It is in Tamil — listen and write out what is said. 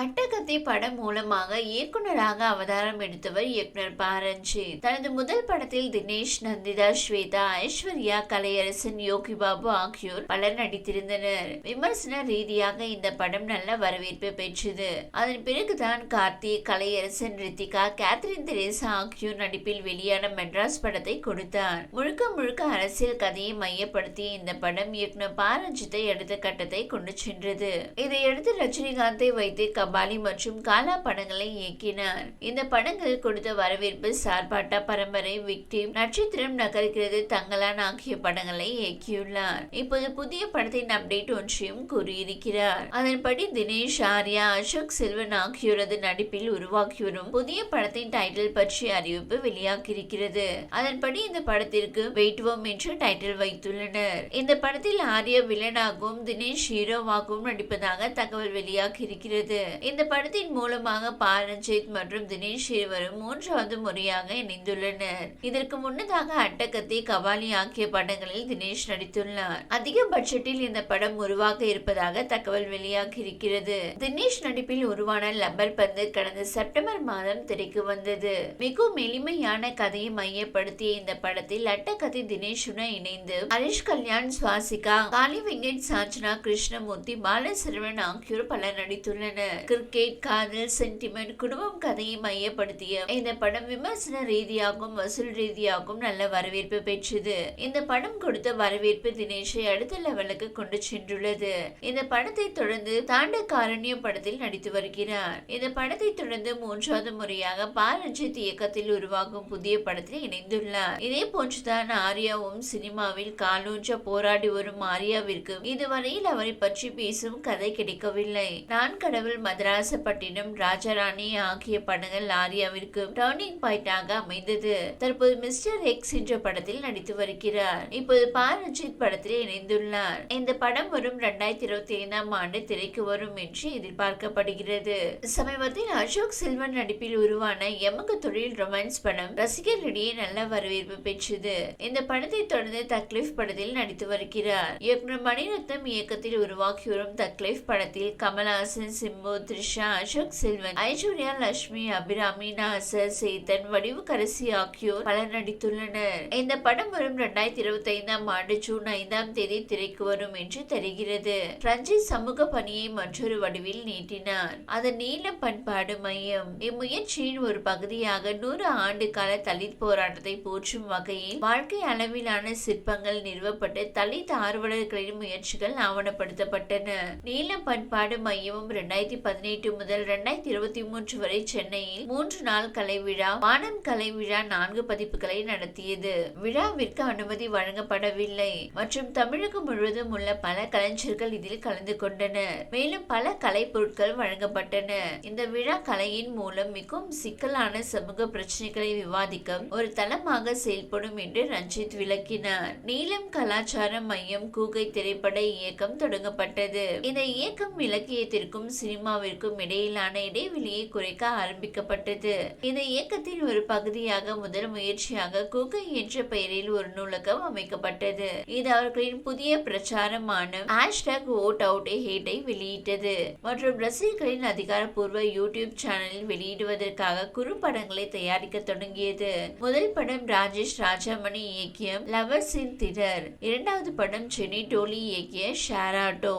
அட்டகத்தி படம் மூலமாக இயக்குனராக அவதாரம் எடுத்தவர் இயக்குனர் பாரஞ்சி தனது முதல் படத்தில் தினேஷ் நந்திதா ஸ்வேதா ஐஸ்வர்யா கலையரசன் யோகி பாபு ஆகியோர் பலர் நடித்திருந்தனர். விமர்சன ரீதியாக இந்த படம் நல்ல வரவேற்பு பெற்றது. அதன் பிறகுதான் கார்த்தி கலையரசன் ரித்திகா கேத்ரின் தெரேசா ஆகியோர் நடிப்பில் வெளியான மெட்ராஸ் படத்தை கொடுத்தார். முழுக்க முழுக்க அரசியல் கதையை மையப்படுத்திய இந்த படம் இயக்குனர் பாரஞ்சித்தை அடுத்த கட்டத்தை கொண்டு சென்றது. இதையடுத்து ரஜினிகாந்தை வைத்து கபாலி மற்றும் காலா படங்களை இயக்கினார். இந்த படங்கள் கொடுத்த வரவேற்பு சார்பாட்டா பரம்பரை விக்டிம் நட்சத்திரம் நகர்கிறது தங்கலான் ஆகிய படங்களை இயக்கியுள்ளார். இப்போது புதிய படத்தின் அப்டேட் ஒன்றையும் கூறியிருக்கிறார். அதன்படி தினேஷ் ஆர்யா அசோக் செல்வன் ஆகியோரது நடிப்பில் உருவாக்கி வரும் புதிய படத்தின் டைட்டில் பற்றிய அறிவிப்பு வெளியாகியிருக்கிறது. அதன்படி இந்த படத்திற்கு வெயிட்வோம் என்று டைட்டில் வைத்துள்ளனர். இந்த படத்தில் ஆர்யா வில்லனாகவும் தினேஷ் ஹீரோவாகவும் நடிப்பதாக தகவல் வெளியாகி இருக்கிறது இந்த படத்தின் மூலமாக பாரஞ்சித் மற்றும் தினேஷ் இருவரும் மூன்றாவது முறையாக இணைந்துள்ளனர். இதற்கு முன்னதாக அட்டகத்தை கபாலி ஆகிய படங்களில் தினேஷ் நடித்துள்ளார். அதிக பட்ஜெட்டில் இந்த படம் உருவாக இருப்பதாக தகவல் வெளியாகி இருக்கிறது தினேஷ் நடிப்பில் உருவான லப்பர் பந்து கடந்த செப்டம்பர் மாதம் திரைக்கு வந்தது. மிகவும் எளிமையான கதையை மையப்படுத்திய இந்த படத்தில் அட்டகத்தி தினேஷுடன் இணைந்து ஹரிஷ் கல்யாண் சுவாசிகா காளி வெங்கட் சாஞ்சனா கிருஷ்ணமூர்த்தி பாலசரவன் ஆகியோர் பலர் நடித்துள்ளனர். கிரிக்கெட் காதல் சென்டிமெண்ட் குடும்பம் கதையை மையப்படுத்திய இந்த படம் விமர்சன ரீதியாகவும் வசூல் ரீதியாகவும் நல்ல வரவேற்பு பெற்றது. இந்த படம் கொடுத்த வரவேற்பு தினேஷை அடுத்த லெவலுக்கு கொண்டு சென்றுள்ளது. இந்த படத்தை தொடர்ந்து தாண்ட காரண்யம் படத்தில் நடித்து வருகிறார். இந்த படத்தை தொடர்ந்து மூன்றாவது முறையாக பா ரஞ்சித் இயக்கத்தில் உருவாகும் புதிய படத்தில் இணைந்துள்ளார். இதே போன்றுதான் ஆர்யாவும் சினிமாவில் காலூன்ற போராடி வரும் ஆர்யாவிற்கு இதுவரையில் அவரை பற்றி பேசும் கதை கிடைக்கவில்லை. நான் கடவுள் மதராசப்பட்டினம் ராஜாராணி ஆகிய படங்கள் ஆர்யாவிற்கு டர்னிங் பாயிண்டாக அமைந்தது. தற்போது மிஸ்டர் எக்ஸ் என்ற படத்தில் நடித்து வருகிறார். இப்போது பா ரஞ்சித் படத்தில் இணைந்துள்ளார். இந்த படம் வரும் இரண்டாயிரத்தி இருபத்தி ஐந்தாம் ஆண்டு திரைக்கு வரும் என்று எதிர்பார்க்கப்படுகிறது. சமீபத்தில் அசோக் செல்வன் நடிப்பில் உருவான எமக்கு தொழில் ரொமான்ஸ் படம் ரசிகர்களிடையே நல்ல வரவேற்பு பெற்றது. இந்த படத்தை தொடர்ந்து தக்லீஃப் படத்தில் நடித்து வருகிறார். இயக்குனர் மணிரத்னம் இயக்கத்தில் உருவாக்கி வரும் தக்லீஃப் படத்தில் கமல்ஹாசன் சிம்பு த்ரிஷா அசோக் செல்வன் ஐஸ்வர்யா லட்சுமி அபிராமி நாசர் சேத்தன் வடிவுக்கரசி ஆகியோர் பலர் நடித்துள்ளனர். இந்த படம் வரும் இரண்டாயிரத்தி இருபத்தி ஐந்தாம் ஆண்டு ஜூன் ஐந்தாம் தேதி திரைக்கு வரும் என்று தெரிகிறது. ரஞ்சித் சமூக பணியை மற்றொரு வடிவில் நீட்டினார். அதன் நீல பண்பாடு மையம். இம்முயற்சியின் ஒரு பகுதியாக நூறு ஆண்டு கால தலித் போராட்டத்தை போற்றும் வகையில் வாழ்க்கை அளவிலான சிற்பங்கள் நிறுவப்பட்டு தலித் ஆர்வலர்களின் முயற்சிகள் ஆவணப்படுத்தப்பட்டன. நீல பண்பாடு மையமும் இரண்டாயிரத்தி பதினெட்டு முதல் இரண்டாயிரத்தி இருபத்தி மூன்று வரை சென்னையில் மூன்று நாள் கலை விழா வானம் கலை விழா நான்கு பதிப்புகளை நடத்தியது. விழாவிற்கு அனுமதி வழங்கப்படவில்லை. மற்றும் தமிழகம் முழுவதும் உள்ள பல கலைஞர்கள் இதில் கலந்து கொண்டனர். மேலும் பல கலை பொருட்கள் வழங்கப்பட்டன. இந்த விழா கலையின் மூலம் மிகவும் சிக்கலான சமூக பிரச்சனைகளை விவாதிக்க ஒரு தளமாக செயல்படும் என்று ரஞ்சித் விளக்கினார். நீலம் கலாச்சார மையம் கூகை திரைப்பட இயக்கம் தொடங்கப்பட்டது. இந்த இயக்கம் இலக்கியத்திற்கும் சினிமா சினிமாவிற்கும் இடையிலான இடைவெளியை குறைக்க ஆரம்பிக்கப்பட்டது. இந்த இயக்கத்தின் ஒரு பகுதியாக முதல் முயற்சியாக குகை என்ற பெயரில் ஒரு நூலகம் அமைக்கப்பட்டது. இது அவர்களின் புதிய பிரச்சாரமான ஹேஷ்டாக் ஓட் அவுட் ஹேட்டை வெளியிட்டது. மற்றும் ரசிகர்களின் அதிகாரப்பூர்வ யூடியூப் சேனலில் வெளியிடுவதற்காக குறும்படங்களை தயாரிக்க தொடங்கியது. முதல் படம் ராஜேஷ் ராஜாமணி இயக்கிய லவர்ஸ் இன் திடர். இரண்டாவது படம் சென்னை டோலி இயக்கிய ஷாராட்டோ.